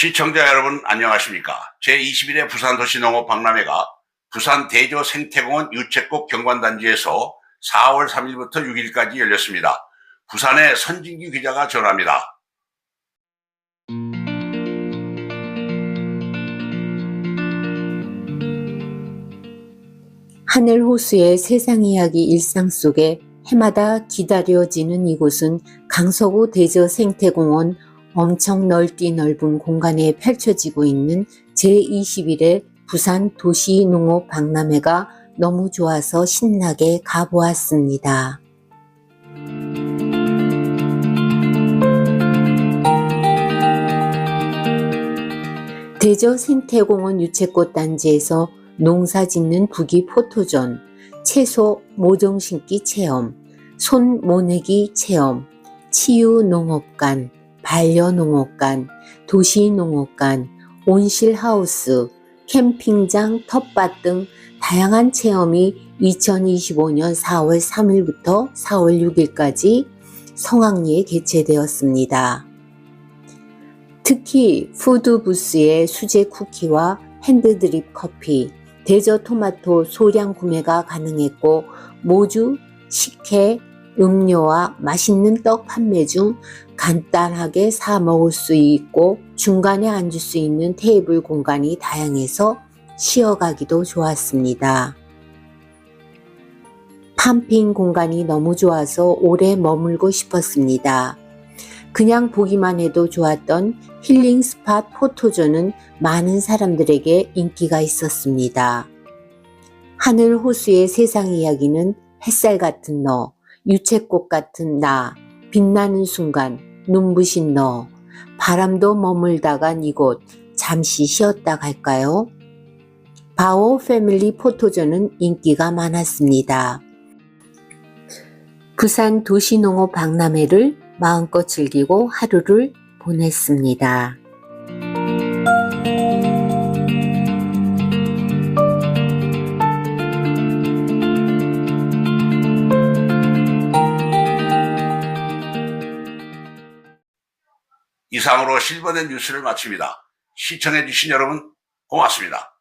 시청자 여러분 안녕하십니까. 제21회 부산도시농업 박람회가 부산 대저 생태공원 유채꽃 경관단지에서 4월 3일부터 6일까지 열렸습니다. 부산의 선진기 기자가 전합니다. 하늘 호수의 세상 이야기 일상 속에 해마다 기다려지는 이곳은 강서구 대저 생태공원 엄청 넓디 넓은 공간에 펼쳐지고 있는 제21회 부산 도시농업 박람회가 너무 좋아서 신나게 가보았습니다. 대저 생태공원 유채꽃 단지에서 농사 짓는 부기 포토존, 채소 모종 심기 체험, 손 모내기 체험, 치유 농업관, 반려농업관, 도시농업관, 온실 하우스, 캠핑장, 텃밭 등 다양한 체험이 2025년 4월 3일부터 4월 6일까지 성황리에 개최되었습니다. 특히 푸드부스의 수제 쿠키와 핸드드립 커피, 대저 토마토 소량 구매가 가능했고 모주, 식혜, 음료와 맛있는 떡 판매 중 간단하게 사 먹을 수 있고 중간에 앉을 수 있는 테이블 공간이 다양해서 쉬어가기도 좋았습니다. 팜핑 공간이 너무 좋아서 오래 머물고 싶었습니다. 그냥 보기만 해도 좋았던 힐링 스팟 포토존은 많은 사람들에게 인기가 있었습니다. 하늘 호수의 세상 이야기는 햇살 같은 너, 유채꽃 같은 나, 빛나는 순간, 눈부신 너, 바람도 머물다간 이곳, 잠시 쉬었다 갈까요? 바오 패밀리 포토존은 인기가 많았습니다. 부산 도시농업 박람회를 마음껏 즐기고 하루를 보냈습니다. 이상으로 실버된 뉴스를 마칩니다. 시청해주신 여러분 고맙습니다.